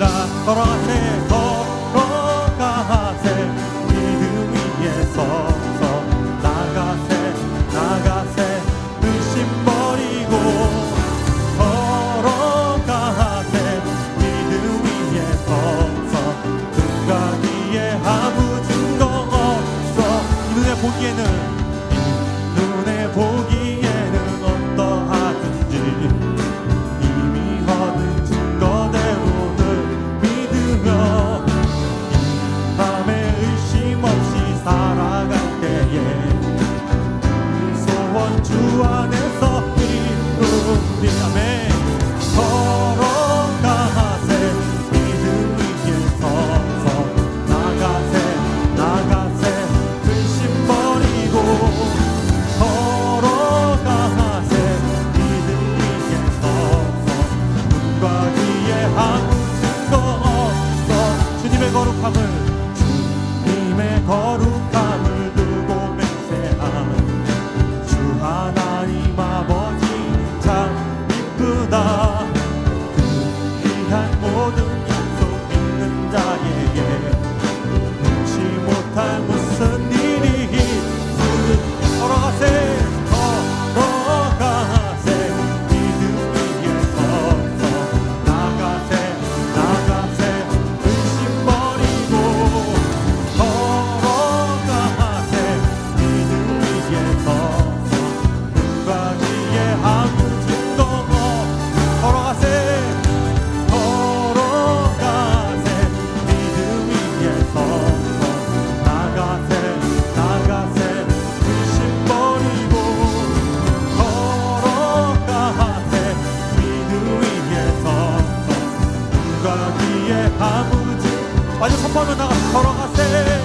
da rote 거기에 아무지. 완전 선포로 나가 걸어가세.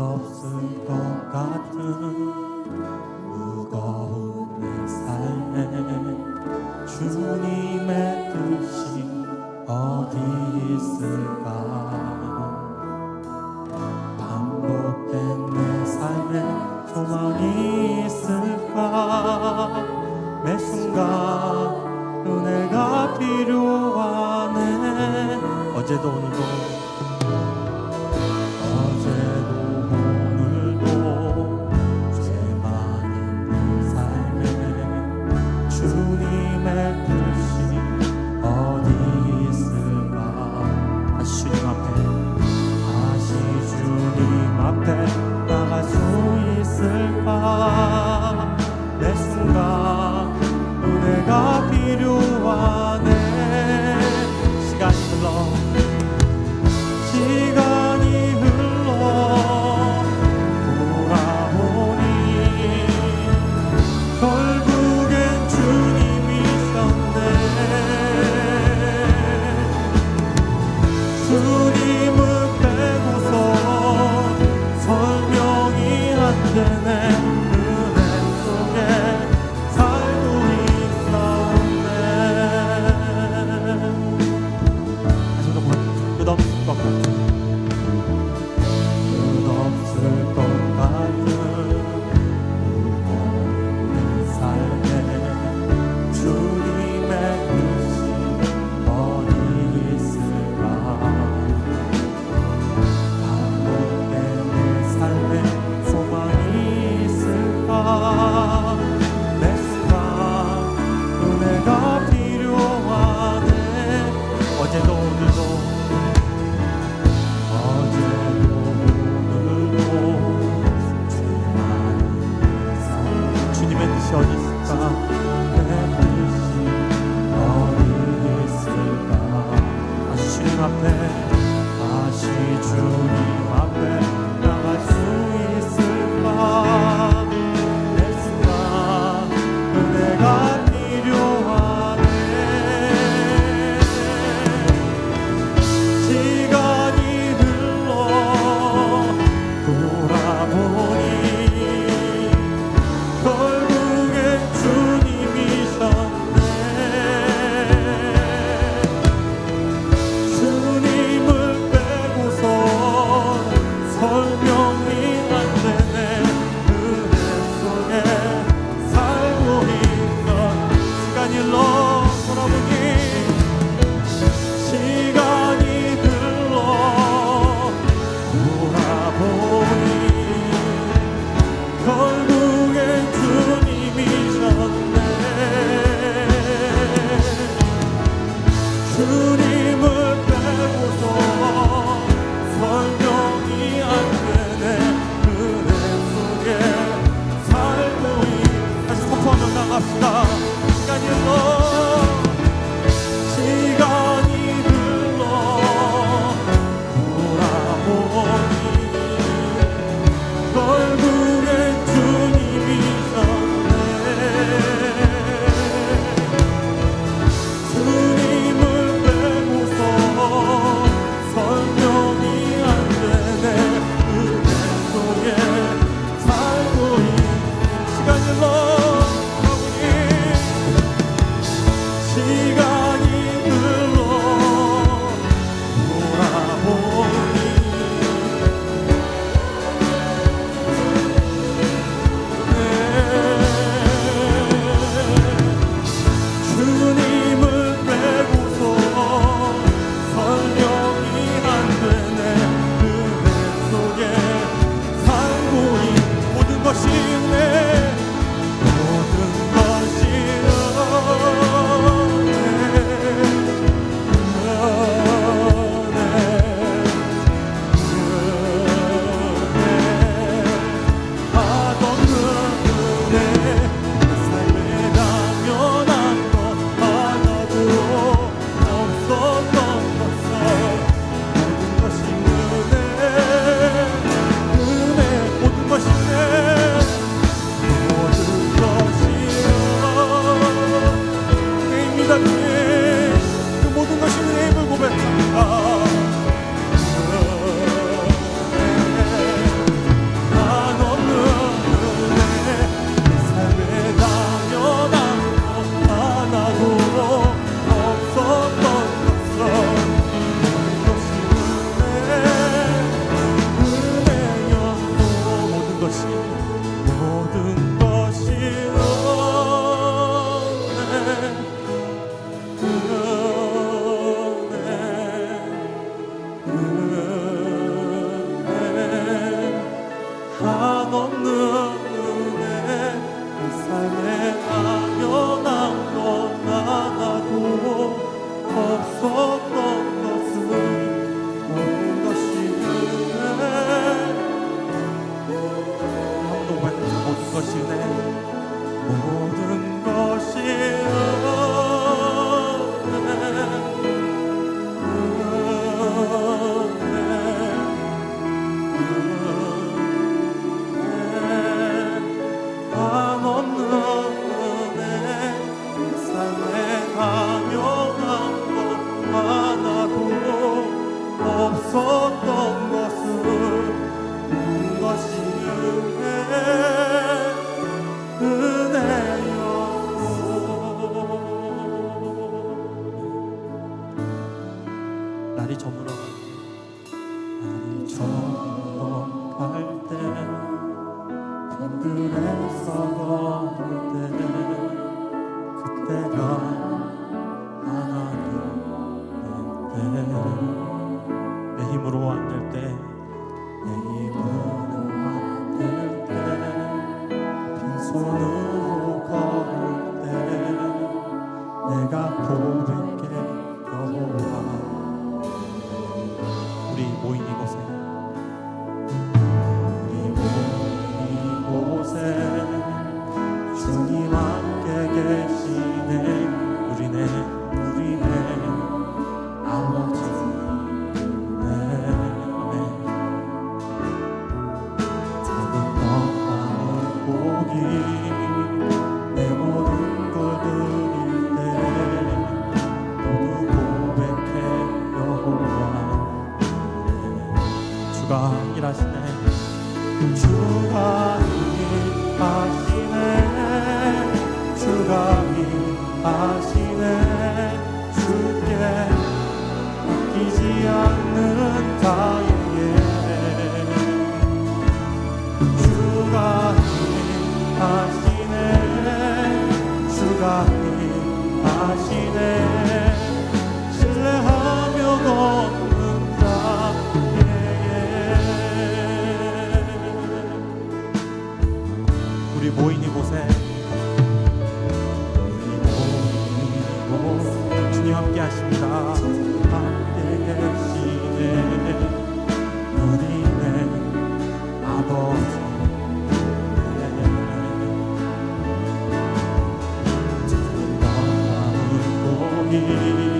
없을 것 같은 무거운 내 삶에 주님의 뜻이 어디 있을까? 날이 저물어갈 때 날이 저물어갈 때 든든해서 너를 you.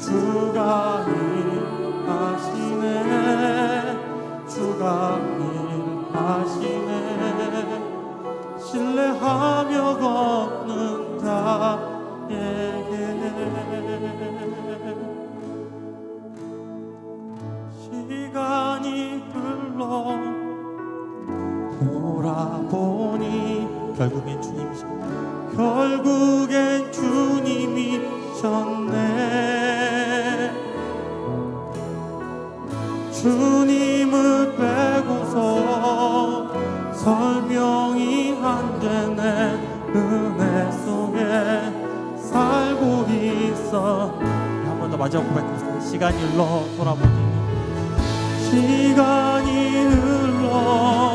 주가 주님을 빼고서 설명이 안 되네. 은혜 속에 살고 있어. 한 번 더 마지막 고백하겠습니다. 시간이 흘러 돌아보니. 시간이 흘러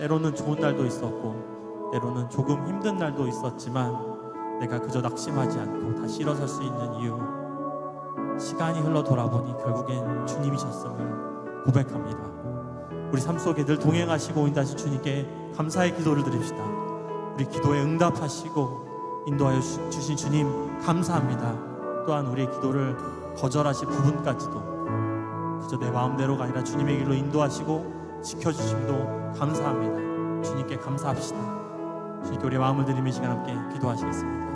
때로는 좋은 날도 있었고, 때로는 조금 힘든 날도 있었지만, 내가 그저 낙심하지 않고 다시 일어설 수 있는 이유, 시간이 흘러 돌아보니 결국엔 주님이셨음을 고백합니다. 우리 삶 속에 늘 동행하시고 인도하신 주님께 감사의 기도를 드립시다. 우리 기도에 응답하시고 인도하여 주- 주신 주님 감사합니다. 또한 우리의 기도를 거절하실 부분까지도 그저 내 마음대로가 아니라 주님의 길로 인도하시고 지켜주심도 감사합니다. 주님께 감사합시다. 주님께 우리 마음을 드리며 이 시간 함께 기도하시겠습니다.